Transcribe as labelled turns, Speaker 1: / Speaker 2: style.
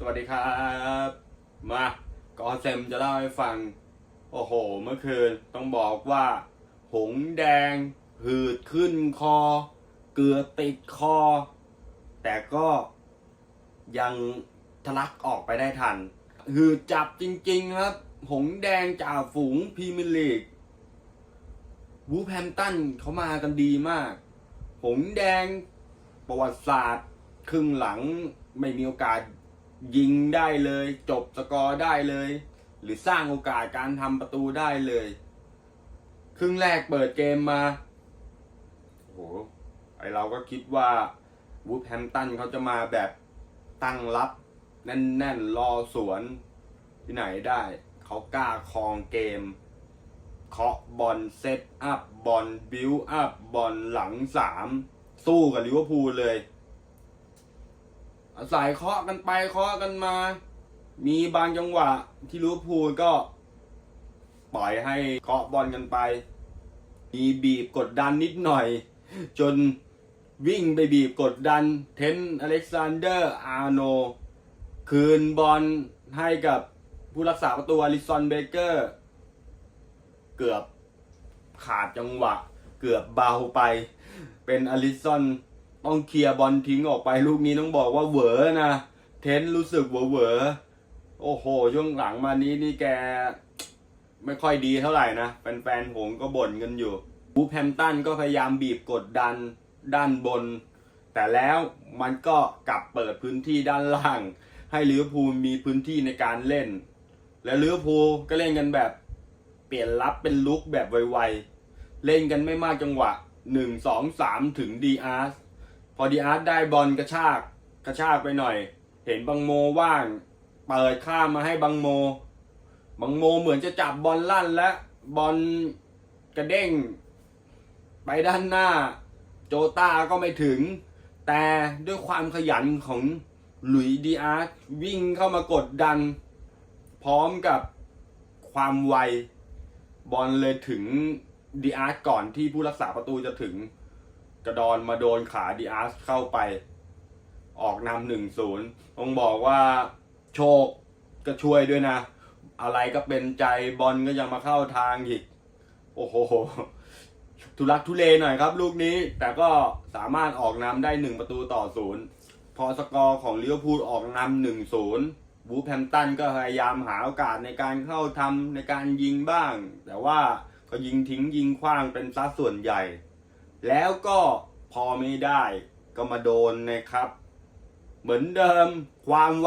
Speaker 1: สวัสดีครับ มาก็เซมจะเล่าให้ฟัง โอ้โห เมื่อคืนต้องบอกว่า หงแดง หืดขึ้นคอ เกลือติดคอ แต่ก็ยังทะลักออกไปได้ทัน หืดจับจริง ๆ ครับ หงแดงจ่าฝูงพรีเมียร์ลีกวูแพมตันเขามากันดีมาก หงแดงประวัติศาสตร์ ครึ่งหลังไม่มีโอกาส ยิงได้เลย จบสกอร์ได้เลย หรือสร้างโอกาสการทำประตูได้เลย ครึ่งแรกเปิดเกมมาโอ้โหไอเราก็คิดว่าวูฟแฮมป์ตันเขาจะมาแบบตั้งรับ แน่นๆ รอสวนที่ไหนได้ เขากล้าครองเกมเคาะบอลเซตอัพบอลบิวอัพบอลหลังสามสู้กับลิเวอร์พูลเลย อาศัยเคาะกันไปเคาะกันมา มีบางจังหวะที่ลิเวอร์พูลก็ปล่อยให้เคาะบอลกันไป มีบีบกดดันนิดหน่อย จนวิ่งไปบีบกดดันเทนอเล็กซานเดอร์อาร์โน คืนบอลให้กับผู้รักษาประตูอลิซอนเบเกอร์ เกือบขาดจังหวะ เกือบเบาไป เป็นอลิซอน ต้องเคลียร์บอลทิ้งออกไปลูกนี้ต้องบอกว่าเหวอนะ เทนรู้สึกเหวอเหวอโอ้โหช่วงหลังมานี้นี่แก ไม่ค่อยดีเท่าไหร่นะแฟนๆผมก็บ่นกันอยู่บูแพมตันก็พยายามบีบกดดันด้านบน แต่แล้วมันก็กลับเปิดพื้นที่ด้านล่าง ให้ลิเวอร์พูลมีพื้นที่ในการเล่น และลิเวอร์พูลก็เล่นกันแบบ เปลี่ยนรับเป็นลุกแบบไวๆเล่นกันไม่มากจังหวะหนึ่งสองสามถึงดีอาร์ พอดีอาร์สได้บอลกระชากกระชากไปหน่อย เห็นบังโมว่าง เปิดข้ามมาให้บังโม บังโมเหมือนจะจับบอลลั่นและบอลกระเด้ง ไปด้านหน้า โจต้าก็ไม่ถึง แต่ด้วยความขยันของหลุยส์ดีอาร์สวิ่งเข้ามากดดัน พร้อมกับความไว บอลเลยถึงดีอาร์สก่อนที่ผู้รักษาประตูจะถึง กระดอนมาโดนขาดีอาร์สเข้าไป ออกนำหนึ่งศูนย์ต้องบอกว่าโชคก็ช่วยด้วยนะ อะไรก็เป็นใจบอลก็ยังมาเข้าทางอีก โอ้โหทุลักทุเลหน่อยครับ ลูกนี้แต่ก็สามารถออกนำได้หนึ่งประตูต่อศูนย์พอสกอร์ของลิเวอร์พูลออกนำหนึ่งศูนย์วูแฮมป์ตันก็พยายามหาโอกาสในการเข้าทำในการยิงบ้าง แต่ว่าก็ยิงทิ้งยิงขว้างเป็นซัดส่วนใหญ่ แล้วก็พอไม่ได้ก็มาโดนนะครับ เหมือนเดิมความ